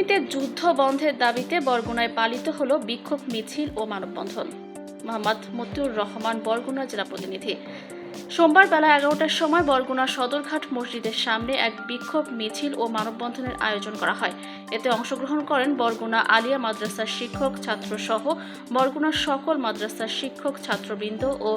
ফিলিস্তিনিতে যুদ্ধ বন্ধের দাবিতে বরগুনায় পালিত হলো বিক্ষোভ মিছিল ও মানববন্ধন। মোহাম্মদ মতিউর রহমান, বরগুনা জেলা প্রতিনিধি। সোমবার বেলা এগারোটার সময় বরগুনা সদরঘাট মসজিদের সামনে এক বিক্ষোভ মিছিল ও মানববন্ধনের আয়োজন করা হয়। এতে অংশগ্রহণ করেন বরগুনা আলিয়া মাদ্রাসার শিক্ষক ছাত্র সহ বরগুনার সকল মাদ্রাসার শিক্ষক ছাত্রবৃন্দ ও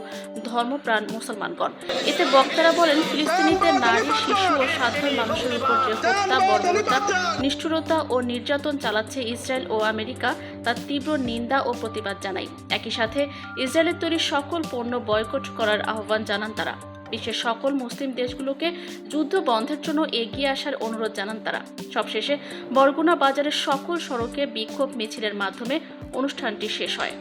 ধর্মপ্রাণ মুসলমানগণ। এতে বক্তারা বলেন ফিলিস্তিনিতে নারী, শিশু ও সাধারণ মানুষের উপর যে হত্যা, বর্বরতা, নিষ্ঠুরতা ও নির্যাতন চালাচ্ছে ইসরায়েল ও আমেরিকা, তার তীব্র নিন্দা ও প্রতিবাদ জানাই। একই সাথে ইসরায়েলের তৈরি সকল পণ্য বয়কট করার আহ্বান জানান তারা। বিশ্বের সকল মুসলিম দেশগুলোকে যুদ্ধ বন্ধের জন্য এগিয়ে আসার অনুরোধ জানান তারা। সবশেষে বরগুনা বাজারের সকল সড়কে বিক্ষোভ মিছিলের মাধ্যমে অনুষ্ঠানটি শেষ হয়।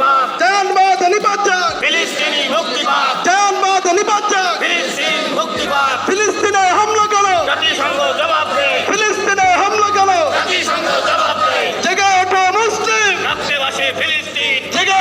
মুক্তিবাদ। জানবাদ নিপাত যাক ফিলিস্তিনি মুক্তিবাদ। জানবাদ নিপাত যাক ফিলিস্তিন মুক্তিবাদ। ফিলিস্তিনে হামলা করো। জাতিসংঘ জবাব দেয়। ফিলিস্তিনে হামলা করো। জাতিসংঘ জবাব দেয়। জেগে ওঠো মুসলিম। রক্তে বাসে ফিলিস্তিন। জেগে